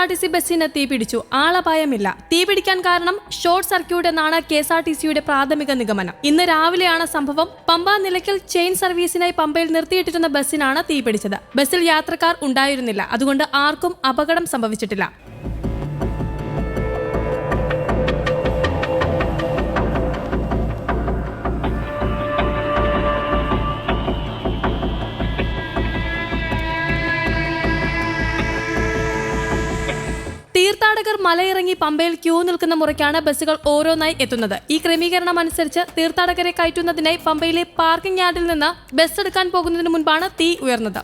R T C ബസ്സിന് തീപിടിച്ചു ആളപായമില്ല തീപിടിക്കാൻ കാരണം ഷോർട്ട് സർക്യൂട്ട് എന്നാണ് കെ എസ് ആർ ടി സിയുടെ പ്രാഥമിക നിഗമനം. ഇന്ന് രാവിലെയാണ് സംഭവം. പമ്പ നിലയ്ക്കൽ ചെയിൻ സർവീസിനായി പമ്പയിൽ നിർത്തിയിട്ടിരുന്ന ബസ്സിനാണ് തീപിടിച്ചത് ബസ്സിൽ യാത്രക്കാർ ഉണ്ടായിരുന്നില്ല. അതുകൊണ്ട് ആർക്കും അപകടം സംഭവിച്ചിട്ടില്ല. തീർത്ഥാടകർ മലയിറങ്ങി പമ്പയിൽ ക്യൂ നിൽക്കുന്ന മുറയ്ക്കാണ് ബസ്സുകൾ ഓരോന്നായി എത്തുന്നത്. ഈ ക്രമീകരണം അനുസരിച്ച് തീർത്ഥാടകരെ കയറ്റുന്നതിനായി പമ്പയിലെ പാർക്കിംഗ് യാർഡിൽ നിന്ന് ബസ് എടുക്കാൻ പോകുന്നതിന് മുൻപാണ് തീ ഉയർന്നത്.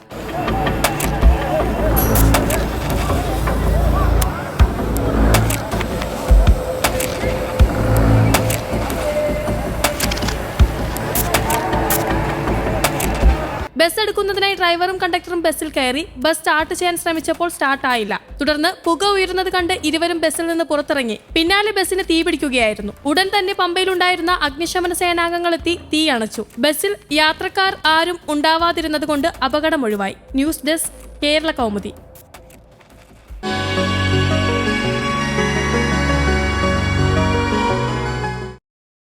ബസ് എടുക്കുന്നതിനായി ഡ്രൈവറും കണ്ടക്ടറും ബസ്സിൽ കയറി ബസ് സ്റ്റാർട്ട് ചെയ്യാൻ ശ്രമിച്ചപ്പോൾ സ്റ്റാർട്ട് ആയില്ല. തുടർന്ന് പുക ഉയരുന്നത് കണ്ട് ഇരുവരും ബസ്സിൽ നിന്ന് പുറത്തിറങ്ങി. പിന്നാലെ ബസ്സിന് തീ പിടിക്കുകയായിരുന്നു. ഉടൻ തന്നെ പമ്പയിലുണ്ടായിരുന്ന അഗ്നിശമന സേനാംഗങ്ങൾ എത്തി തീ അണച്ചു. ബസ്സിൽ യാത്രക്കാർ ആരും ഉണ്ടാവാതിരുന്നത് കൊണ്ട് അപകടമൊഴിവായി ന്യൂസ് ഡെസ്ക് കേരള കൗമുദി.